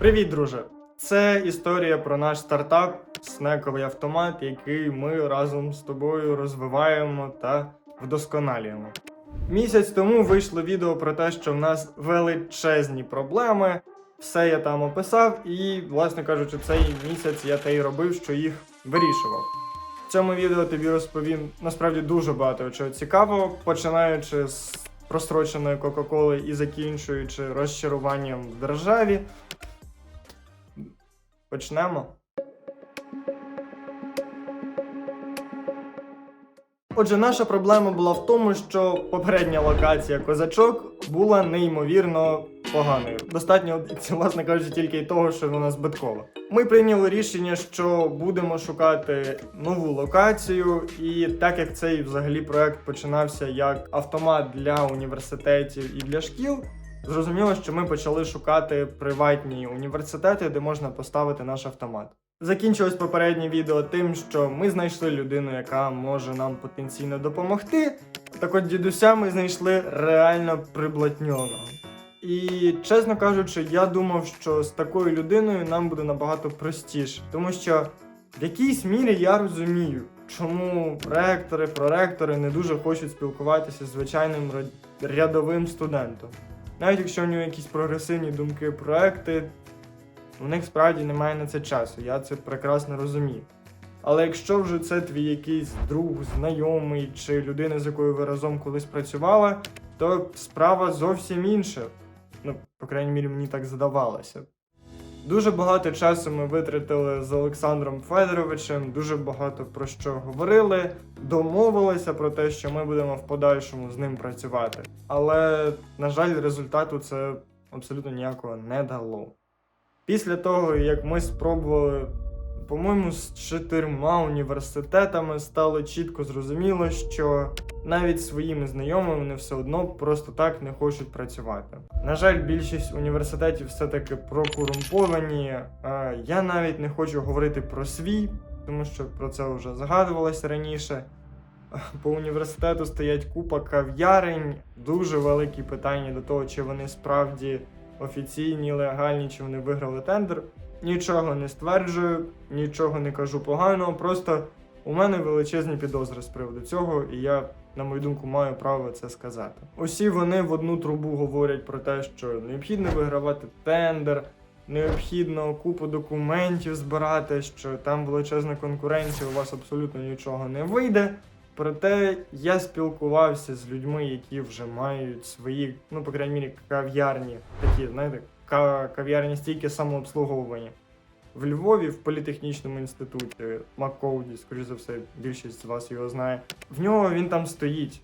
Привіт, друже! Це історія про наш стартап, снековий автомат, який ми разом з тобою розвиваємо та вдосконалюємо. Місяць тому вийшло відео про те, що в нас величезні проблеми. Все я там описав, і, власне кажучи, цей місяць я те й робив, що їх вирішував. В цьому відео тобі розповім насправді дуже багато чого цікавого, починаючи з простроченої Кока-Коли і закінчуючи розчаруванням в державі. Почнемо. Отже, наша проблема була в тому, що попередня локація козачок була неймовірно поганою. Достатньо, власне кажучи, тільки й того, що вона збиткова. Ми прийняли рішення, що будемо шукати нову локацію, і так як цей взагалі проект починався як автомат для університетів і для шкіл, зрозуміло, що ми почали шукати приватні університети, де можна поставити наш автомат. Закінчилось попереднє відео тим, що ми знайшли людину, яка може нам потенційно допомогти. Так от дідуся ми знайшли реально приблотньоного. І чесно кажучи, я думав, що з такою людиною нам буде набагато простіше, тому що в якійсь мірі я розумію, чому ректори, проректори не дуже хочуть спілкуватися з звичайним рядовим студентом. Навіть якщо у нього якісь прогресивні думки, проекти, у них справді немає на це часу, я це прекрасно розумію. Але якщо вже це твій якийсь друг, знайомий чи людина, з якою ви разом колись працювали, то справа зовсім інша. Ну, по крайній мірі, мені так здавалося. Дуже багато часу ми витратили з Олександром Федоровичем, дуже багато про що говорили, домовилися про те, що ми будемо в подальшому з ним працювати. Але, на жаль, результату це абсолютно ніякого не дало. Після того, як ми спробували, по-моєму, з чотирма університетами, стало чітко зрозуміло, що навіть своїми знайомими вони все одно просто так не хочуть працювати. На жаль, більшість університетів все-таки прокорумповані. Е, Я навіть не хочу говорити про свій, тому що про це вже згадувалося раніше. По університету стоять купа кав'ярень, дуже великі питання до того, чи вони справді офіційні, легальні, чи вони виграли тендер. Нічого не стверджую, нічого не кажу поганого. Просто у мене величезні підозри з приводу цього, і я, на мою думку, маю право це сказати. Усі вони в одну трубу говорять про те, що необхідно вигравати тендер, необхідно купу документів збирати, що там величезна конкуренція, у вас абсолютно нічого не вийде. Проте я спілкувався з людьми, які вже мають свої, ну, по крайній мірі, кав'ярні, такі, знаєте, кав'ярні стійки самообслуговування. В Львові, в політехнічному інституті, Маккоуді, скоріш за все, більшість з вас його знає. В нього він там стоїть.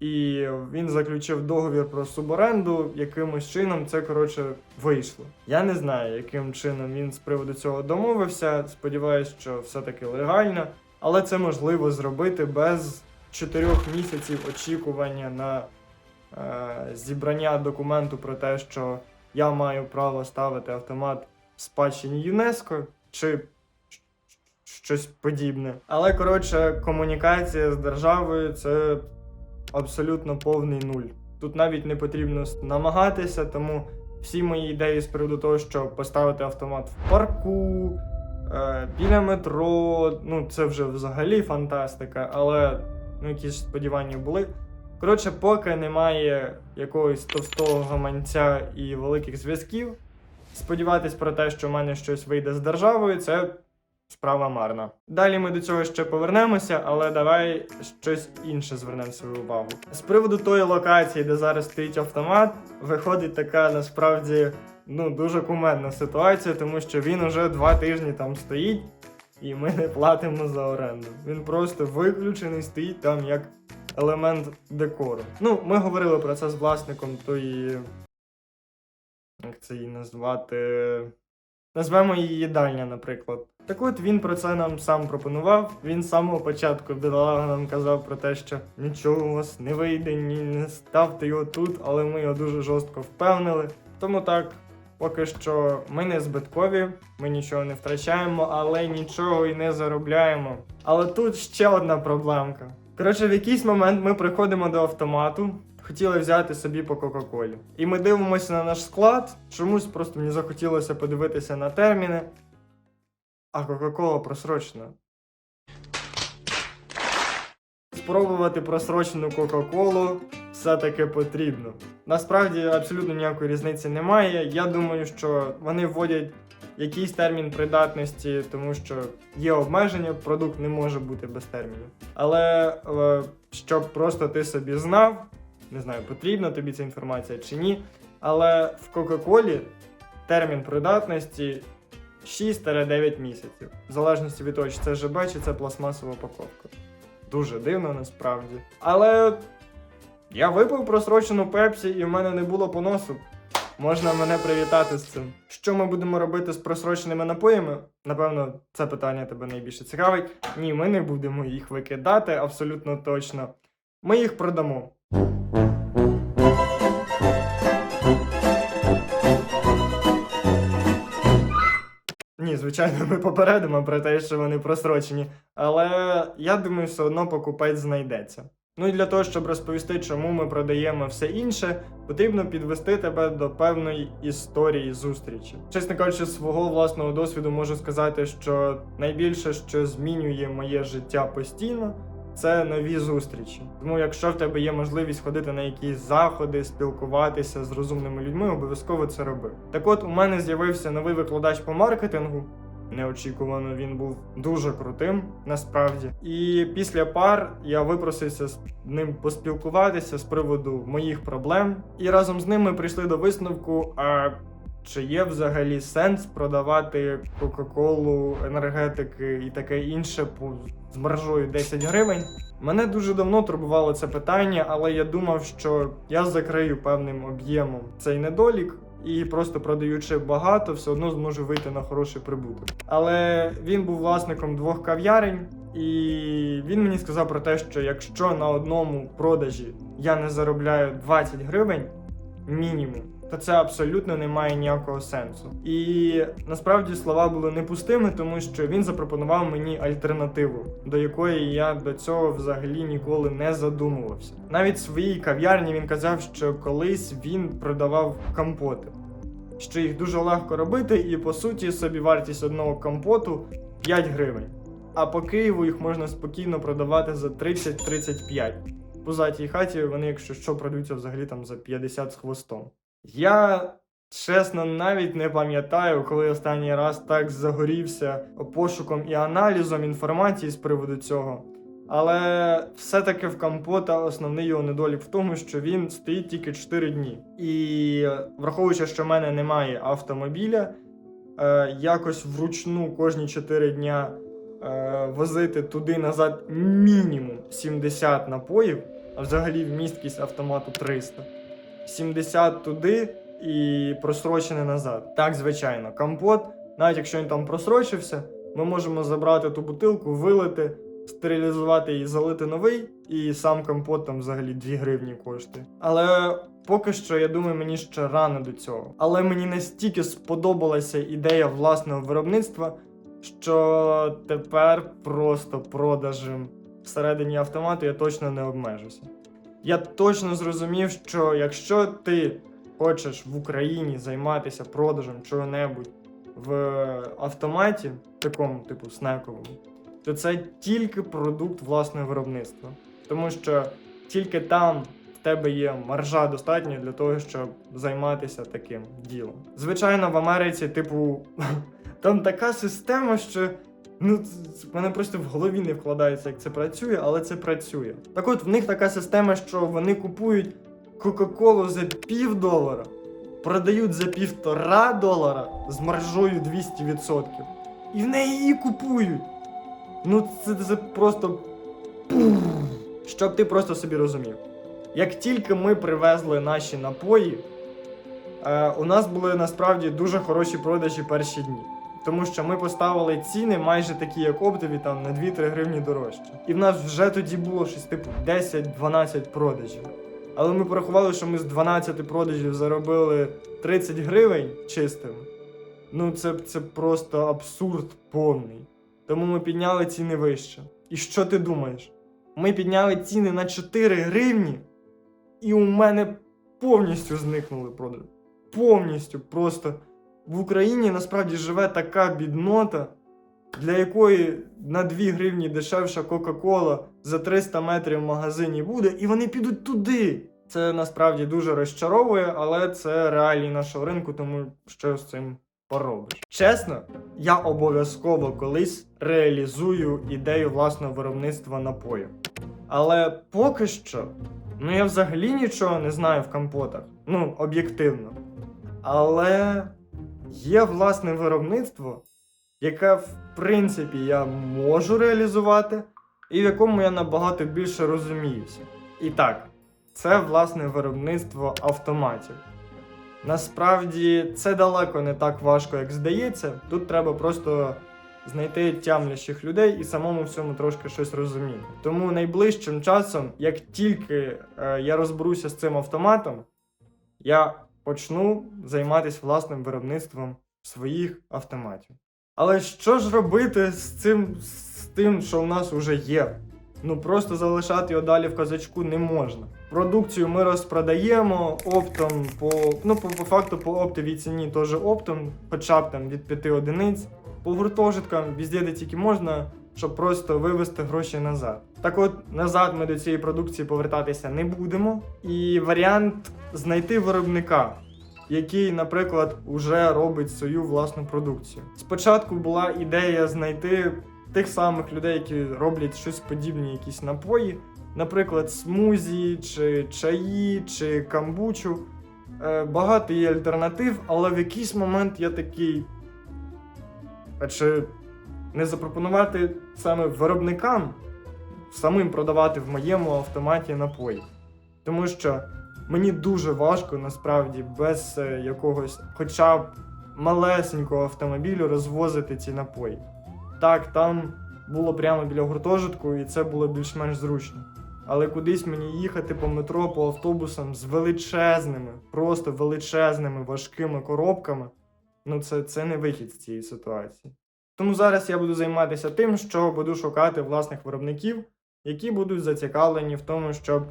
І він заключив договір про суборенду, якимось чином це коротше вийшло. Я не знаю, яким чином він з приводу цього домовився. Сподіваюсь, що все-таки легально, але це можливо зробити без чотирьох місяців очікування на е, зібрання документу про те, що я маю право ставити автомат в спадщині ЮНЕСКО чи щось подібне. Але коротше, комунікація з державою це абсолютно повний нуль. Тут навіть не потрібно намагатися, тому всі мої ідеї з приводу того, що поставити автомат в парку, е, біля метро, ну це вже взагалі фантастика, але ну, якісь сподівання були. Коротше, поки немає якогось товстого гаманця і великих зв'язків, сподіватись про те, що в мене щось вийде з державою, це справа марна. Далі ми до цього ще повернемося, але давай щось інше звернемо свою увагу. З приводу тої локації, де зараз стоїть автомат, виходить така насправді ну дуже кумедна ситуація, тому що він уже два тижні там стоїть, і ми не платимо за оренду. Він просто виключений, стоїть там як елемент декору. Ну, ми говорили про це з власником тої. Як це її назвати? Назвемо її їдальня, наприклад. Так от він про це нам сам пропонував. Він з самого початку бідолага нам казав про те, що нічого у вас не вийде, ні, не ставте його тут, але ми його дуже жорстко впевнили. Тому так, поки що ми не збиткові, ми нічого не втрачаємо, але нічого і не заробляємо. Але тут ще одна проблемка. Коротше, в якийсь момент ми приходимо до автомату. хотіли взяти собі по Кока-Колі. І ми дивимося на наш склад. Чомусь просто мені захотілося подивитися на терміни. А Кока-Кола просрочена. Спробувати просрочену Кока-Колу все-таки потрібно. Насправді абсолютно ніякої різниці немає. Я думаю, що вони вводять якийсь термін придатності, тому що є обмеження, продукт не може бути без термінів. Але е, щоб просто ти собі знав, не знаю, потрібна тобі ця інформація чи ні. Але в Кока-Колі термін придатності 6-9 місяців, в залежності від того, чи це ЖБ, чи це пластмасова упаковка. Дуже дивно насправді. Але я випив просрочену пепсі, і в мене не було поносу. Можна мене привітати з цим. Що ми будемо робити з просроченими напоями? Напевно, це питання тебе найбільше цікавить. Ні, ми не будемо їх викидати абсолютно точно. Ми їх продамо. Ні, звичайно, ми попередимо про те, що вони просрочені, але я думаю, все одно покупець знайдеться. Ну і для того, щоб розповісти, чому ми продаємо все інше, потрібно підвести тебе до певної історії зустрічі. Чесно кажучи, свого власного досвіду можу сказати, що найбільше, що змінює моє життя постійно, це нові зустрічі. Тому, якщо в тебе є можливість ходити на якісь заходи, спілкуватися з розумними людьми, обов'язково це роби. Так от у мене з'явився новий викладач по маркетингу. Неочікувано він був дуже крутим насправді. І після пар я випросився з ним поспілкуватися з приводу моїх проблем. І разом з ним ми прийшли до висновку. А чи є взагалі сенс продавати Кока-Колу, енергетики і таке інше з маржою 10 гривень? Мене дуже давно турбувало це питання, але я думав, що я закрию певним об'ємом цей недолік. І просто продаючи багато, все одно зможу вийти на хороший прибуток. Але він був власником двох кав'ярень, і він мені сказав про те, що якщо на одному продажі я не заробляю 20 гривень мінімум, то це абсолютно не має ніякого сенсу. І насправді слова були не пустими, тому що він запропонував мені альтернативу, до якої я до цього взагалі ніколи не задумувався. Навіть в своїй кав'ярні він казав, що колись він продавав компоти, що їх дуже легко робити, і по суті собі вартість одного компоту 5 гривень. А по Києву їх можна спокійно продавати за 30-35. По затій хаті вони, якщо що, продаються взагалі там за 50 з хвостом. Я чесно навіть не пам'ятаю, коли останній раз так загорівся пошуком і аналізом інформації з приводу цього. Але все-таки в компота основний його недолік в тому, що він стоїть тільки 4 дні. І враховуючи, що в мене немає автомобіля, е, якось вручну кожні 4 дня е, возити туди-назад мінімум 70 напоїв, а взагалі вмісткість автомату 300. 70 туди і просрочене назад. Так, звичайно, компот, навіть якщо він там просрочився, ми можемо забрати ту бутилку, вилити, стерилізувати і залити новий, і сам компот там взагалі 2 гривні коштує. Але поки що, я думаю, мені ще рано до цього. Але мені настільки сподобалася ідея власного виробництва, що тепер просто продажем всередині автомату я точно не обмежуся. Я точно зрозумів, що якщо ти хочеш в Україні займатися продажем чого-небудь в автоматі, такому типу снековому, то це тільки продукт власного виробництва. Тому що тільки там в тебе є маржа достатня для того, щоб займатися таким ділом. Звичайно, в Америці, типу, там така система, що Ну, в мене просто в голові не вкладається, як це працює, але це працює. Так от в них така система, що вони купують Кока-Колу за пів долара, продають за півтора долара з маржою 200%. І в неї її купують. Ну, це, це просто. Щоб ти просто собі розумів. Як тільки ми привезли наші напої, е, у нас були насправді дуже хороші продажі перші дні. Тому що ми поставили ціни майже такі, як оптові, там на 2-3 гривні дорожче. І в нас вже тоді було щось типу 10-12 продажів. Але ми порахували, що ми з 12 продажів заробили 30 гривень чистими. Ну, це, це просто абсурд повний. Тому ми підняли ціни вище. І що ти думаєш? Ми підняли ціни на 4 гривні. І у мене повністю зникнули продажі. Повністю просто в Україні насправді живе така біднота, для якої на 2 гривні дешевша Кока-Кола за 300 метрів в магазині буде, і вони підуть туди. Це насправді дуже розчаровує, але це реалії нашого ринку, тому що з цим поробиш. Чесно, я обов'язково колись реалізую ідею власного виробництва напою. Але поки що, ну я взагалі нічого не знаю в компотах. Ну, об'єктивно. Але є власне виробництво, яке, в принципі, я можу реалізувати, і в якому я набагато більше розуміюся. І так, це власне виробництво автоматів. Насправді це далеко не так важко, як здається. Тут треба просто знайти тямлящих людей і самому в цьому трошки щось розуміти. Тому найближчим часом, як тільки е, я розберуся з цим автоматом, я почну займатися власним виробництвом своїх автоматів. Але що ж робити з цим, з тим, що в нас вже є? Ну просто залишати його далі в казачку не можна. Продукцію ми розпродаємо оптом по ну по, по факту по оптовій ціні теж оптом, хоча б там від 5 одиниць. По гуртожиткам везде, де тільки можна, щоб просто вивести гроші назад. Так от назад ми до цієї продукції повертатися не будемо. І варіант знайти виробника, який, наприклад, уже робить свою власну продукцію. Спочатку була ідея знайти тих самих людей, які роблять щось подібні, якісь напої, наприклад, смузі, чи чаї, чи камбучу. Е, Багато є альтернатив, але в якийсь момент я такий. А чи не запропонувати саме виробникам самим продавати в моєму автоматі напої? Тому що мені дуже важко насправді без е, якогось, хоча б малесенького автомобілю розвозити ці напої. Так, там було прямо біля гуртожитку, і це було більш-менш зручно. Але кудись мені їхати по метро, по автобусам з величезними, просто величезними важкими коробками. Ну, це, це не вихід з цієї ситуації. Тому зараз я буду займатися тим, що буду шукати власних виробників, які будуть зацікавлені в тому, щоб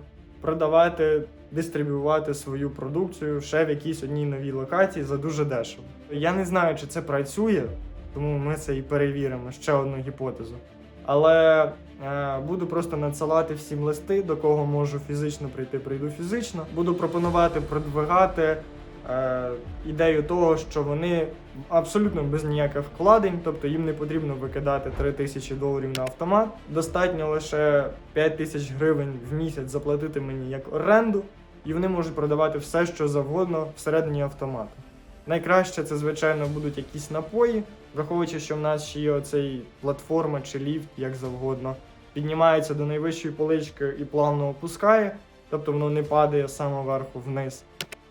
продавати, дистрибувати свою продукцію ще в якійсь одній новій локації за дуже дешево. Я не знаю, чи це працює, тому ми це і перевіримо ще одну гіпотезу. Але е, буду просто надсилати всім листи, до кого можу фізично прийти, прийду фізично. Буду пропонувати продвигати е, ідею того, що вони абсолютно без ніяких вкладень, тобто їм не потрібно викидати 3 тисячі доларів на автомат. Достатньо лише 5 тисяч гривень в місяць заплатити мені як оренду, і вони можуть продавати все, що завгодно всередині автомату. Найкраще це, звичайно, будуть якісь напої, враховуючи, що в нас ще є оцей платформа чи ліфт, як завгодно, піднімається до найвищої полички і плавно опускає, тобто воно не падає самого верху вниз.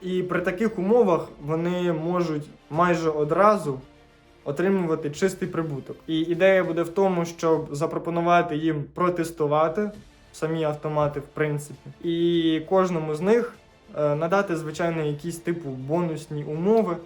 І при таких умовах вони можуть майже одразу отримувати чистий прибуток. І ідея буде в тому, щоб запропонувати їм протестувати самі автомати, в принципі, і кожному з них е, надати, звичайно, якісь типу бонусні умови.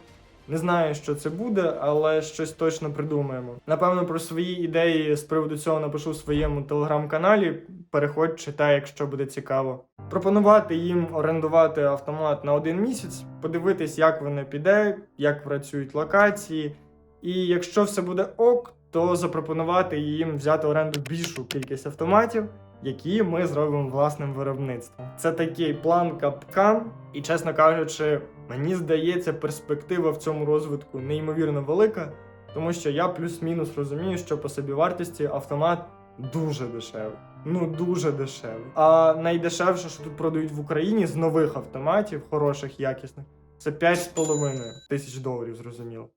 Не знаю, що це буде, але щось точно придумаємо. Напевно, про свої ідеї з приводу цього напишу в своєму телеграм-каналі. Переходь, читай, якщо буде цікаво. Пропонувати їм орендувати автомат на один місяць, подивитись, як воно піде, як працюють локації. І якщо все буде ок, то запропонувати їм взяти в оренду більшу кількість автоматів, які ми зробимо власним виробництвом. Це такий план капкан, і чесно кажучи, мені здається, перспектива в цьому розвитку неймовірно велика, тому що я плюс-мінус розумію, що по собівартості автомат дуже дешевий. Ну дуже дешевий. А найдешевше, що тут продають в Україні з нових автоматів, хороших, якісних, це 5,5 тисяч доларів, зрозуміло.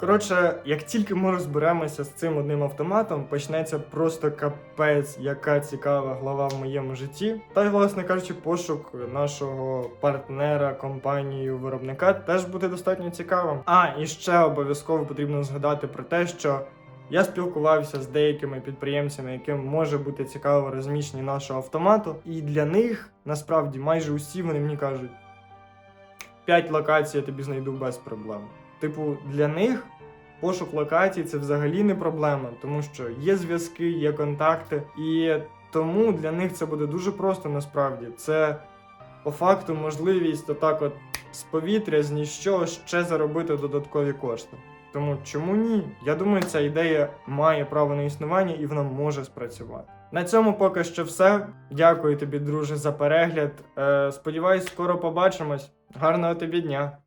Коротше, як тільки ми розберемося з цим одним автоматом, почнеться просто капець, яка цікава глава в моєму житті. Та й, власне кажучи, пошук нашого партнера, компанію, виробника теж буде достатньо цікавим. А і ще обов'язково потрібно згадати про те, що я спілкувався з деякими підприємцями, яким може бути цікаво розміщення нашого автомату, і для них насправді майже усі вони мені кажуть: 5 локацій я тобі знайду без проблем. Типу, для них пошук локацій це взагалі не проблема, тому що є зв'язки, є контакти, і тому для них це буде дуже просто насправді. Це по факту можливість отак от з повітря, з ніщо ще заробити додаткові кошти. Тому чому ні? Я думаю, ця ідея має право на існування і вона може спрацювати. На цьому поки що все. Дякую тобі, друже, за перегляд. Е, сподіваюсь, скоро побачимось. Гарного тобі дня!